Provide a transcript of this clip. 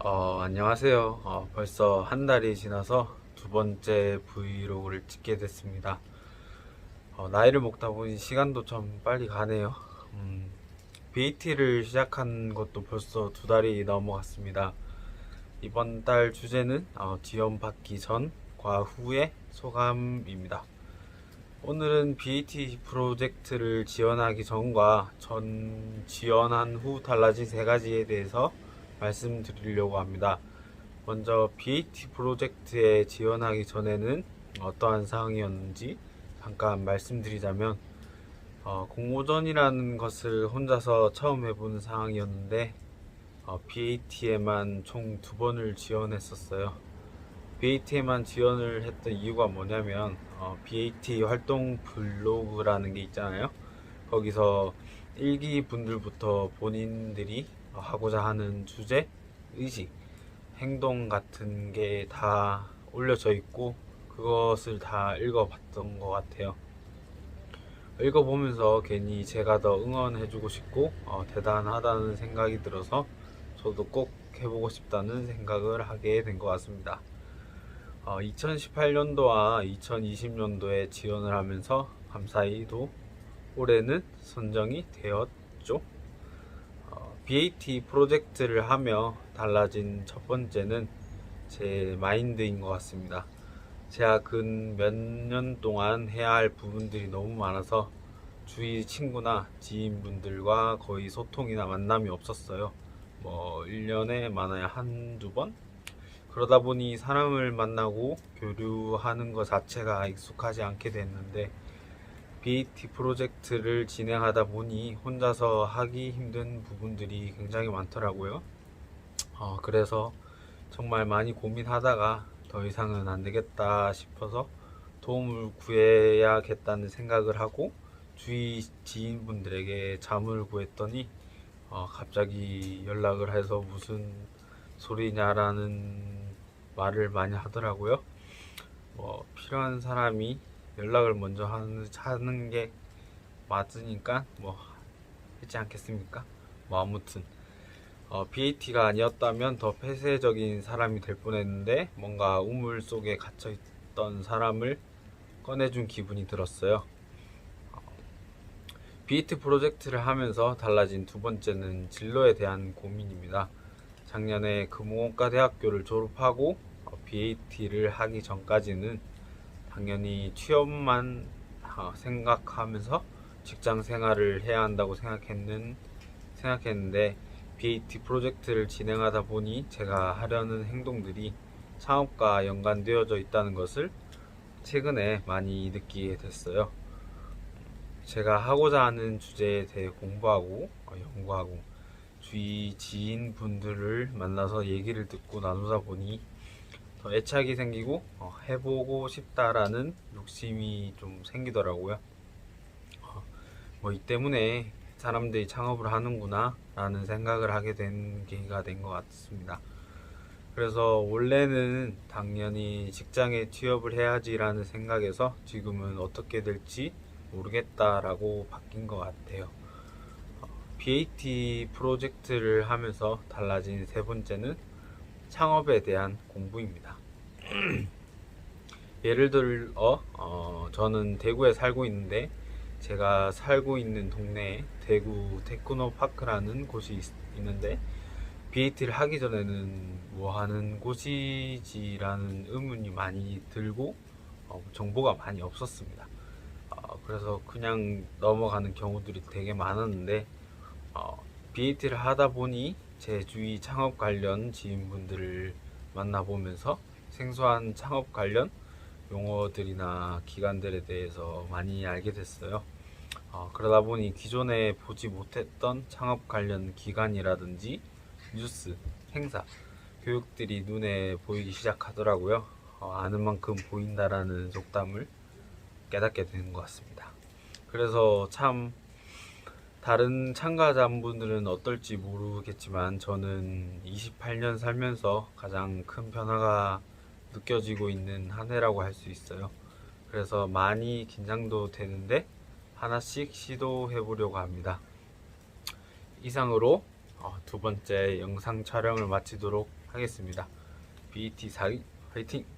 어, 안녕하세요. 어, 벌써 한 달이 지나서 두 번째 브이로그를 찍게 됐습니다. 어, 나이를 먹다 보니 시간도 좀 빨리 가네요. 음, BAT를 시작한 것도 벌써 두 달이 넘어갔습니다. 이번 달 주제는 어, 지원 받기 전과 후의 소감입니다. 오늘은 BAT 프로젝트를 지원하기 전과 전 지원한 후 달라진 세 가지에 대해서 말씀드리려고 합니다. 먼저 BAT 프로젝트에 지원하기 전에는 어떠한 상황이었는지 잠깐 말씀드리자면 어, 공모전이라는 것을 혼자서 처음 해보는 상황이었는데 어, BAT에만 총 두 번을 지원했었어요. BAT에만 지원을 했던 이유가 뭐냐면 어, BAT 활동 블로그라는 게 있잖아요. 거기서 일기 분들부터 본인들이 하고자 하는 주제, 의식, 행동 같은 게 다 올려져 있고 그것을 다 읽어봤던 것 같아요. 읽어보면서 괜히 제가 더 응원해주고 싶고 어, 대단하다는 생각이 들어서 저도 꼭 해보고 싶다는 생각을 하게 된 것 같습니다. 어, 2018년도와 2020년도에 지원을 하면서 감사히도 올해는 선정이 되었죠. 어, BAT 프로젝트를 하며 달라진 첫 번째는 제 마인드인 것 같습니다. 제가 근 몇 년 동안 해야 할 부분들이 너무 많아서 주위 친구나 지인분들과 거의 소통이나 만남이 없었어요. 뭐 1년에 많아야 한두 번? 그러다 보니 사람을 만나고 교류하는 것 자체가 익숙하지 않게 됐는데 BAT 프로젝트를 진행하다 보니 혼자서 하기 힘든 부분들이 굉장히 많더라고요. 어, 그래서 정말 많이 고민하다가 더 이상은 안 되겠다 싶어서 도움을 구해야겠다는 생각을 하고 주위 지인분들에게 자문을 구했더니 어, 갑자기 연락을 해서 무슨 소리냐라는 말을 많이 하더라고요. 뭐 필요한 사람이 연락을 먼저 하는, 하는 게 맞으니까 뭐 했지 않겠습니까? 뭐 아무튼 어, BAT가 아니었다면 더 폐쇄적인 사람이 될 뻔했는데 뭔가 우물 속에 갇혀 있던 사람을 꺼내준 기분이 들었어요. 어, BAT 프로젝트를 하면서 달라진 두 번째는 진로에 대한 고민입니다. 작년에 금호원과 대학교를 졸업하고 어, BAT를 하기 전까지는 당연히 취업만 어, 생각하면서 직장 생활을 해야 한다고 생각했는 생각했는데 BAT 프로젝트를 진행하다 보니 제가 하려는 행동들이 창업과 연관되어져 있다는 것을 최근에 많이 느끼게 됐어요. 제가 하고자 하는 주제에 대해 공부하고 어, 연구하고 주위 지인분들을 만나서 얘기를 듣고 나누다 보니 더 애착이 생기고 어, 해보고 싶다라는 욕심이 좀 생기더라고요. 어, 뭐이 때문에 사람들이 창업을 하는구나 라는 생각을 하게 된 계기가 된 것 같습니다. 그래서 원래는 당연히 직장에 취업을 해야지라는 생각에서 지금은 어떻게 될지 모르겠다라고 바뀐 것 같아요. 어, BAT 프로젝트를 하면서 달라진 세 번째는 창업에 대한 공부입니다. 예를 들어 어, 저는 대구에 살고 있는데 제가 살고 있는 동네에 대구 테크노 파크라는 곳이 있, 있는데 BAT를 하기 전에는 뭐 하는 곳이지라는 의문이 많이 들고 어, 정보가 많이 없었습니다. 어, 그래서 그냥 넘어가는 경우들이 되게 많았는데 어, BAT를 하다 보니 제 주위 창업 관련 지인분들을 만나보면서 생소한 창업 관련 용어들이나 기관들에 대해서 많이 알게 됐어요. 어, 그러다 보니 기존에 보지 못했던 창업 관련 기관이라든지 뉴스, 행사, 교육들이 눈에 보이기 시작하더라고요. 어, 아는 만큼 보인다라는 속담을 깨닫게 되는 것 같습니다. 그래서 참 다른 참가자분들은 어떨지 모르겠지만 저는 28년 살면서 가장 큰 변화가 느껴지고 있는 한 해라고 할 수 있어요. 그래서 많이 긴장도 되는데 하나씩 시도해 보려고 합니다. 이상으로 어, 두 번째 영상 촬영을 마치도록 하겠습니다. BT 4위 화이팅!